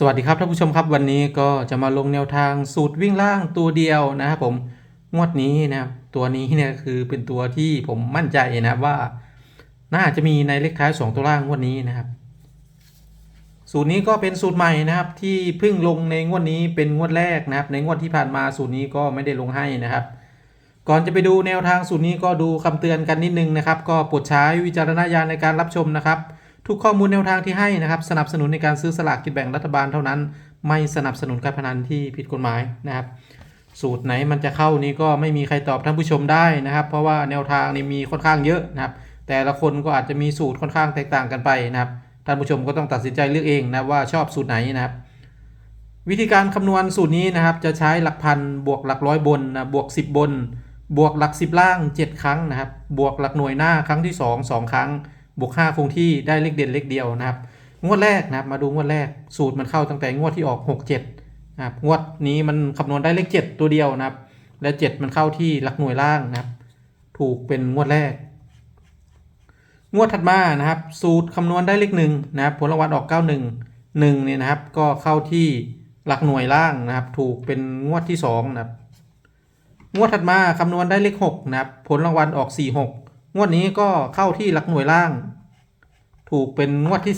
สวัสดีครับท่านผู้ชมครับวันนี้ก็จะมาลงแนวทางสูตรวิ่งล่างตัวเดียวนะครับผมงวดนี้นะครับตัวนี้เนี่ยคือเป็นตัวที่ผมมั่นใจนะครับว่า น่าจะมีในเลขท้าย 2 ตัวล่างงวดนี้นะครับ สูตรนี้ก็เป็นสูตรใหม่นะครับที่เพิ่งลงในงวดนี้เป็นงวดแรกนะครับ ในงวดที่ผ่านมาสูตรนี้ก็ไม่ได้ลงให้นะครับ ก่อนจะไปดูแนวทางสูตรนี้ก็ดูคำเตือนกันนิดนึงนะครับ ก็โปรดใช้วิจารณญาณในการรับชมนะครับ ทุกข้อมูลแนวทางที่ให้นะครับ สนับสนุนในการซื้อสลากกินแบ่งรัฐบาลเท่านั้น ไม่สนับสนุนการพนันที่ผิดกฎหมายนะครับ สูตรไหนมันจะเข้านี้ก็ไม่มีใครตอบท่านผู้ชมได้นะครับ เพราะว่าแนวทางนี้มีค่อนข้างเยอะนะครับ แต่ละคนก็อาจจะมีสูตรค่อนข้างแตกต่างกันไปนะครับท่านผู้ชมก็ต้องตัดสินใจเลือกเองนะว่าชอบสูตรไหนนะครับ วิธีการคำนวณสูตรนี้นะครับ จะใช้หลักพันบวกหลักร้อยบนนะบวก 10 บน บวกหลัก 10 ล่าง 7 ครั้งนะครับ บวกหลักหน่วยหน้าครั้งที่ 2 2 ครั้ง บวก5คงที่ได้เลขเด่นเลขเดียวนะครับ งวดแรกนะครับ มาดูงวดแรกสูตรมันเข้าตั้งแต่งวดที่ออก 6 7นะครับงวดนี้มันคำนวณได้เลข 7 ตัวเดียวนะครับ และ 7 มันเข้าที่หลักหน่วยล่างนะครับ ถูกเป็นงวดแรก งวดถัดมานะครับ สูตรคำนวณได้เลขหนึ่งนะครับ ผลรางวัลออก 91 1เนี่ยนะครับก็เข้าที่หลักหน่วยล่างนะครับ ถูกเป็นงวดที่2นะครับงวดถัดมาคำนวณได้เลข6นะครับ ผลรางวัลออก 46 งวดนี้ก็เข้าที่หลักหน่วยล่าง ถูกเป็นงวดที่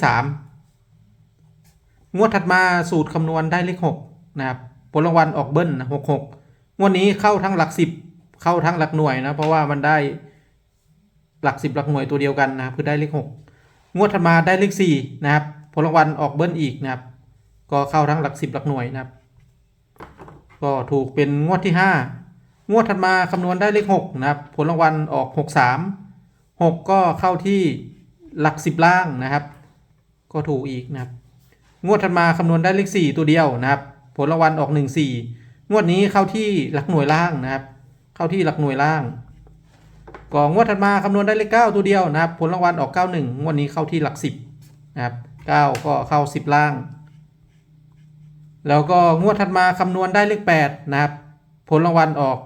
3 งวดถัดมาสูตรคำนวณได้เลข6นะครับผลรางวัลออกเบิ้ลนะ66งวดนี้เข้าทั้งหลัก 10 เข้าทั้งหลักหน่วยนะ เพราะว่ามันได้หลัก 10 หลักหน่วยตัวเดียวกันนะครับคือได้เลข6งวดถัดมาได้เลข4นะครับผลรางวัลออกเบิ้ลอีกนะครับ ก็เข้าทั้งหลัก 10 หลักหน่วยนะครับ ก็ถูกเป็นงวดที่ 5 งวดถัดมาคำนวณได้เลข6นะครับ ผลรางวัลออก 63 6 ก็เข้าที่หลัก 10 ล่างนะครับ ก็ถูกอีกนะครับ งวดถัดมาคำนวณได้เลข 4 ตัวเดียวนะครับ ผลรางวัลออก 1 4 งวดนี้เข้าที่หลักหน่วยล่างนะครับ เข้าที่หลักหน่วยล่างก็งวดถัดมาคำนวณได้เลข 9 ตัวเดียวนะครับ ผลรางวัลออก 91 งวดนี้เข้าที่หลัก 10 นะครับ 9 ก็เข้า 10 ล่าง แล้วก็งวดถัดมาคำนวณได้เลข 8 นะครับ ผลรางวัลออก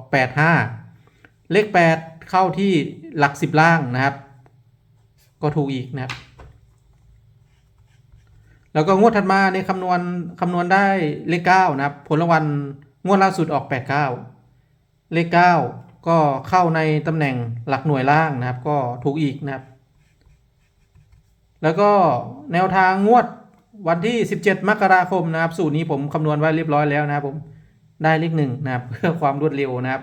85 เลข 8 เข้าที่หลัก10ล่างนะครับ ก็ถูกอีกนะครับ แล้วก็งวดถัดมาในยคำนวณคำนวณได้เลข9นะครับ ผลรางวัลงวดล่าสุดออก89เก้าเลข9ก็เข้าในตำแหน่งหลักหน่วยล่างนะครับ ก็ถูกอีกนะครับ แล้วก็แนวทางงวดวันที่ 17 มกราคมนะครับ สูตรนี้ผมคำนวณไว้เรียบร้อยแล้วนะครับผมได้เลขหนึ่งนะครับ เพื่อความรวดเร็วนะครับ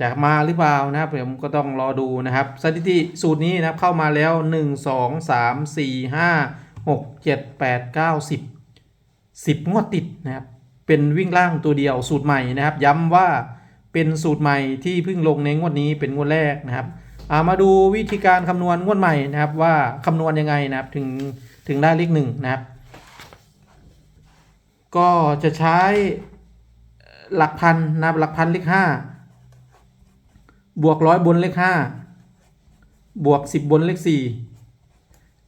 จะมาหรือเปล่านะครับผมก็ต้องรอดูนะครับ สถิติสูตรนี้นะครับเข้ามาแล้ว 1 2 3 4 5 6 7 8 9 10 10 งวดติดนะครับ เป็นวิ่งล่างตัวเดียวสูตรใหม่นะครับ ย้ำว่าเป็นสูตรใหม่ที่เพิ่งลงในงวดนี้เป็นงวดแรกนะครับามาดูวิธีการคำนวณงวดใหม่นะครับว่าคำนวณยังไงนะครับถึงถึงได้เลขหนึ่งนะครับ ก็จะใช้หลักพันนะครับหลักพันเลขห้า บวกร้อยบนเลขห้าบวกสิบบนเลขสี่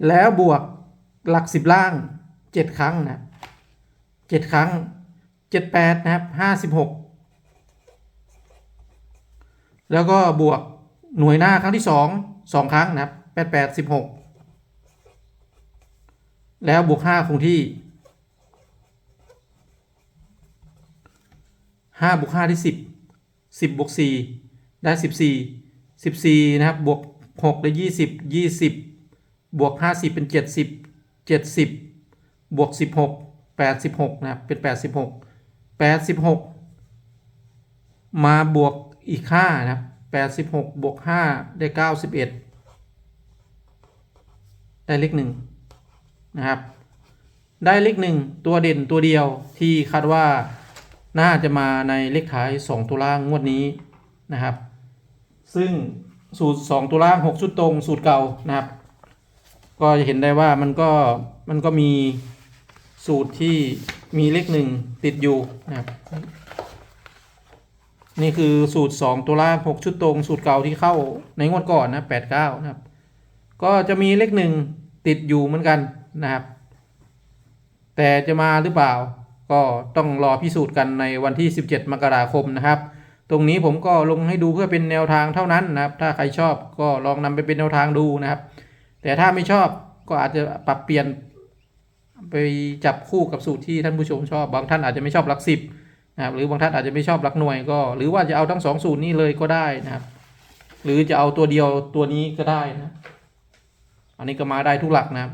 แล้วบวกหลักสิบล่างเจ็ดครั้งนะเจ็ดครั้งเจ็ดแปดนะครับห้าสิบหกแล้วก็บวกหน่วยหน้าครั้งที่สองสองครั้งนะครับแปดแปดสิบหกแล้วบวกห้าคงที่ห้าบวกห้าได้สิบสิบบวกสี่ ได้สิบสี่สิบสี่นะครับ บวกหกได้ยี่สิบยี่สิบบวกห้าสิบเป็นเจ็ดสิบเจ็ดสิบบวกสิบหกแปดสิบหกนะครับ เป็นแปดสิบหกแปดสิบหกมาบวกอีกห้านะครับแปดสิบหกบวกห้าได้เก้าสิบเอ็ดได้เลขหนึ่งนะครับ ได้เลขหนึ่งตัวเด่นตัวเดียวที่คาดว่าน่าจะมาในเลขท้าย 2 ตัวล่างงวดนี้นะครับ ซึ่งสูตร 2 ตัวล่าง 6 ชุดตรงสูตรเก่านะครับ ก็จะเห็นได้ว่ามันก็มันก็มีสูตรที่มีเลขหนึ่งติดอยู่นะครับ นี่คือสูตร 2 ตัวล่าง 6 ชุดตรง สูตรเก่าที่เข้าในงวดก่อนนะ89นะครับ ก็จะมีเลขหนึ่งติดอยู่เหมือนกันนะครับ แต่จะมาหรือเปล่า ก็ต้องรอพิสูจน์กันในวันที่ 17 มกราคมนะครับ ตรงนี้ผมก็ลงให้ดูเพื่อเป็นแนวทางเท่านั้นนะครับ ถ้าใครชอบก็ลองนำไปเป็นแนวทางดูนะครับ แต่ถ้าไม่ชอบก็อาจจะปรับเปลี่ยน ไปจับคู่กับสูตรที่ท่านผู้ชมชอบ บางท่านอาจจะไม่ชอบหลักสิบนะครับ หรือบางท่านอาจจะไม่ชอบหลักหน่วยก็ หรือว่าจะเอาทั้งสองสูตรนี้เลยก็ได้นะครับ หรือจะเอาตัวเดียวตัวนี้ก็ได้นะ อันนี้ก็มาได้ทุกหลักนะครับ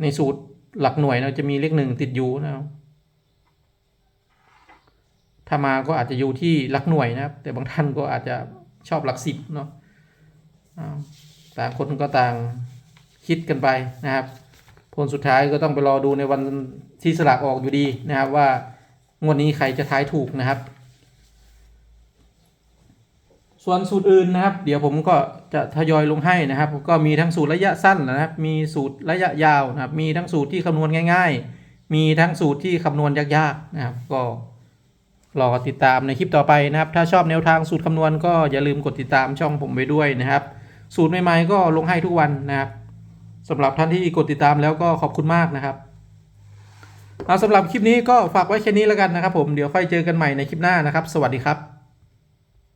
ในสูตรหลักหน่วยเราจะมีเลขหนึ่งติดอยู่นะครับ ถ้ามาก็อาจจะอยู่ที่หลักหน่วยนะครับ แต่บางท่านก็อาจจะชอบหลักสิบเนาะต่างคนก็ต่างคิดกันไปนะครับผลสุดท้ายก็ต้องไปรอดูในวันที่สลากออกอยู่ดีนะครับว่างวดนี้ใครจะท้ายถูกนะครับ ส่วนสูตรอื่นนะครับ เดี๋ยวผมก็จะทยอยลงให้นะครับ ก็มีทั้งสูตรระยะสั้นนะครับ มีสูตรระยะยาวนะครับ มีทั้งสูตรที่คำนวณง่าย ๆ มีทั้งสูตรที่คำนวณยากๆนะครับ ก็ รอติดตามในคลิปต่อไปนะครับ ถ้าชอบแนวทางสูตรคำนวณก็อย่าลืมกดติดตามช่องผมไปด้วยนะครับ สูตรใหม่ๆก็ลงให้ทุกวันนะครับสำหรับท่านที่กดติดตามแล้วก็ขอบคุณมากนะครับเอาสำหรับคลิปนี้ก็ฝากไว้แค่นี้แล้วกันนะครับผมเดี๋ยวค่อยเจอกันใหม่ในคลิปหน้านะครับ สวัสดีครับ